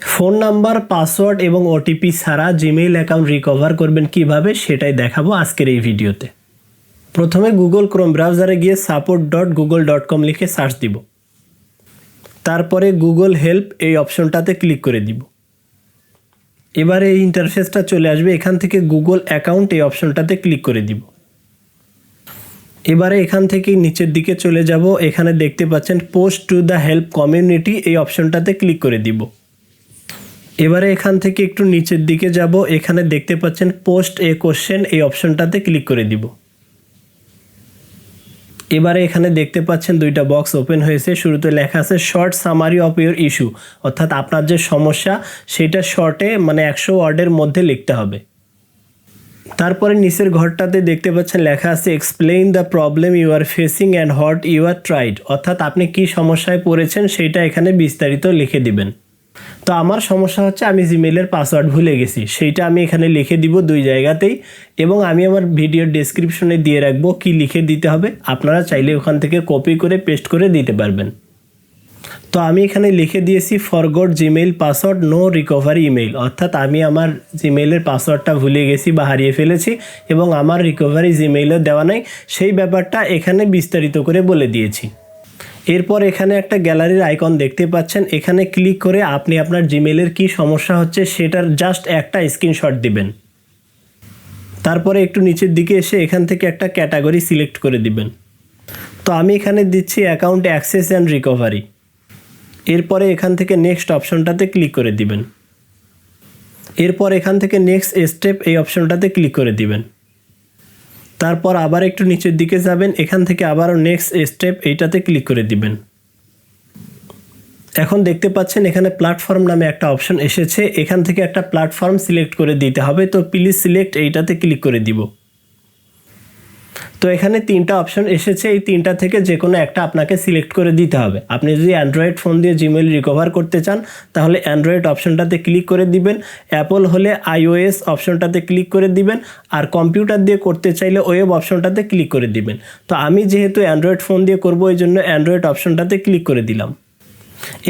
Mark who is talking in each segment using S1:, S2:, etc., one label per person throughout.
S1: Phone number, password এবং OTP ছাড়া Gmail account recover করবেন কীভাবে সেটাই দেখাবো আজকের এই ভিডিওতে। প্রথমে গুগল ক্রোম ব্রাউজারে গিয়ে support dot Google dot com লিখে সার্চ দিব। তারপরে গুগল হেল্প এই অপশনটাতে ক্লিক করে দিব। এবারে এই ইন্টারফেসটা চলে আসবে, এখান থেকে গুগল অ্যাকাউন্ট এই অপশনটাতে ক্লিক করে দিব। এবারে এখান থেকে নিচের দিকে চলে যাব, এখানে দেখতে পাচ্ছেন post to the help community এই অপশনটাতে ক্লিক করে দিব। এবারে এখান থেকে একটু নিচের দিকে যাব। এখানে দেখতে পাচ্ছেন পোস্ট এ কোশ্চেন এই অপশনটাতে ক্লিক করে দিব। এবারে এখানে দেখতে পাচ্ছেন দুইটা বক্স ওপেন হয়েছে। শুরুতে লেখা আছে short summary of your issue অর্থাৎ আপনার যে সমস্যা, সেটা শর্টে মানে একশো ওয়ার্ডের মধ্যে লিখতে হবে। তারপরে নিচের ঘরটাতে দেখতে পাচ্ছেন লেখা আছে explain the problem you are facing and what you are tried অর্থাৎ আপনি কি সমস্যায় পড়েছেন, সেটা এখানে বিস্তারিত লিখে দিবেন। তো আমার সমস্যা হচ্ছে আমি জিমেলের পাসওয়ার্ড ভুলে গেছি। সেইটা আমি এখানে লিখে দিব দুই জায়গাতেই এবং আমি আমার ভিডিওর ডেসক্রিপশনে দিয়ে রাখব কি লিখে দিতে হবে। আপনারা চাইলে ওখান থেকে কপি করে পেস্ট করে দিতে পারবেন। তো আমি এখানে লিখে দিয়েছি forgot Gmail password no recovery email অর্থাৎ আমি আমার জিমেইলের পাসওয়ার্ডটা ভুলে গেছি বা হারিয়ে ফেলেছি এবং আমার রিকভারি জিমেইলও দেওয়া নাই। সেই ব্যাপারটা এখানে বিস্তারিত করে বলে দিয়েছি। এরপর এখানে একটা গ্যালারির আইকন দেখতে পাচ্ছেন। এখানে ক্লিক করে আপনি আপনার জিমেলের কি সমস্যা হচ্ছে সেটার জাস্ট একটা স্ক্রিনশট দিবেন। তারপরে একটু নিচের দিকে এসে এখান থেকে একটা ক্যাটাগরি সিলেক্ট করে দিবেন। তো আমি এখানে দিচ্ছি অ্যাকাউন্ট অ্যাক্সেস অ্যান্ড রিকভারি। এরপরে এখান থেকে নেক্সট অপশনটাতে ক্লিক করে দিবেন। এরপর এখান থেকে নেক্সট স্টেপ এই অপশনটাতে ক্লিক করে দিবেন। তারপর আবার একটু নিচের দিকে যাবেন, এখান থেকে আবারও নেক্সট স্টেপ এইটাতে ক্লিক করে দিবেন। এখন দেখতে পাচ্ছেন এখানে প্ল্যাটফর্ম নামে একটা অপশন এসেছে, এখান থেকে একটা প্ল্যাটফর্ম সিলেক্ট করে দিতে হবে, তো প্লিজ সিলেক্ট এইটাতে ক্লিক করে দিব। তো এখানে তিনটা অপশন এসেছে। এই তিনটা থেকে যে কোনো একটা আপনাকে সিলেক্ট করে দিতে হবে। আপনি যদি অ্যান্ড্রয়েড ফোন দিয়ে জিমেল রিকভার করতে চান, তাহলে অ্যান্ড্রয়েড অপশনটাতে ক্লিক করে দিবেন। অ্যাপল হলে আইওএস অপশনটাতে ক্লিক করে দিবেন। আর কম্পিউটার দিয়ে করতে চাইলে ওয়েব অপশনটাতে ক্লিক করে দিবেন। তো আমি যেহেতু অ্যান্ড্রয়েড ফোন দিয়ে করব, এই জন্য অ্যান্ড্রয়েড অপশনটাতে ক্লিক করে দিলাম।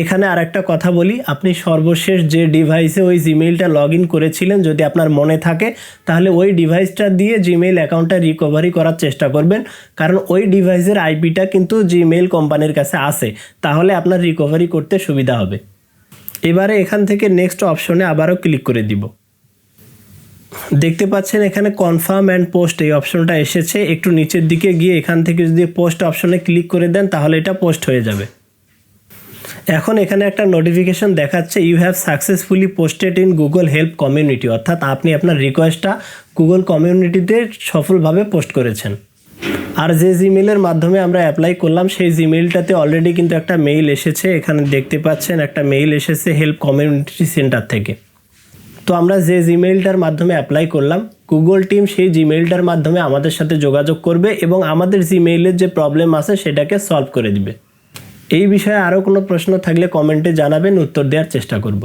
S1: এখানে আর একটা কথা বলি, আপনি সর্বশেষ যে ডিভাইসে ওই জিমেইলটা লগ ইন করেছিলেন, যদি আপনার মনে থাকে, তাহলে ওই ডিভাইসটা দিয়ে জিমেইল অ্যাকাউন্টটা রিকভারি করার চেষ্টা করবেন। কারণ ওই ডিভাইসের আইপিটা কিন্তু জিমেইল কোম্পানির কাছে আছে, তাহলে আপনার রিকভারি করতে সুবিধা হবে। এবারে এখান থেকে নেক্সট অপশনে আবারও ক্লিক করে দিব। দেখতে পাচ্ছেন এখানে কনফার্ম অ্যান্ড পোস্ট এই অপশনটা এসেছে, একটু নিচের দিকে গিয়ে এখান থেকে যদি পোস্ট অপশনে ক্লিক করে দেন, তাহলে এটা পোস্ট হয়ে যাবে। এখন এখানে একটা নোটিফিকেশন দেখাচ্ছে you have successfully posted in Google help community অর্থাৎ আপনি আপনার রিকোয়েস্টটা গুগল কমিউনিটিতে সফলভাবে পোস্ট করেছেন। আর যে জিমেলের মাধ্যমে আমরা অ্যাপ্লাই করলাম, সেই জিমেলটাতে অলরেডি কিন্তু একটা মেইল এসেছে। এখানে দেখতে পাচ্ছেন, একটা মেইল এসেছে হেল্প কমিউনিটি সেন্টার থেকে। তো আমরা যে জিমেইলটার মাধ্যমে অ্যাপ্লাই করলাম গুগল টিম সেই জিমেইলটার মাধ্যমে আমাদের সাথে যোগাযোগ করবে এবং আমাদের জিমেইলের যে প্রবলেম আছে, সেটাকে সলভ করে দিবে। এই বিষয়ে আরও কোনো প্রশ্ন থাকলে কমেন্টে জানাবেন উত্তর দেওয়ার চেষ্টা করব।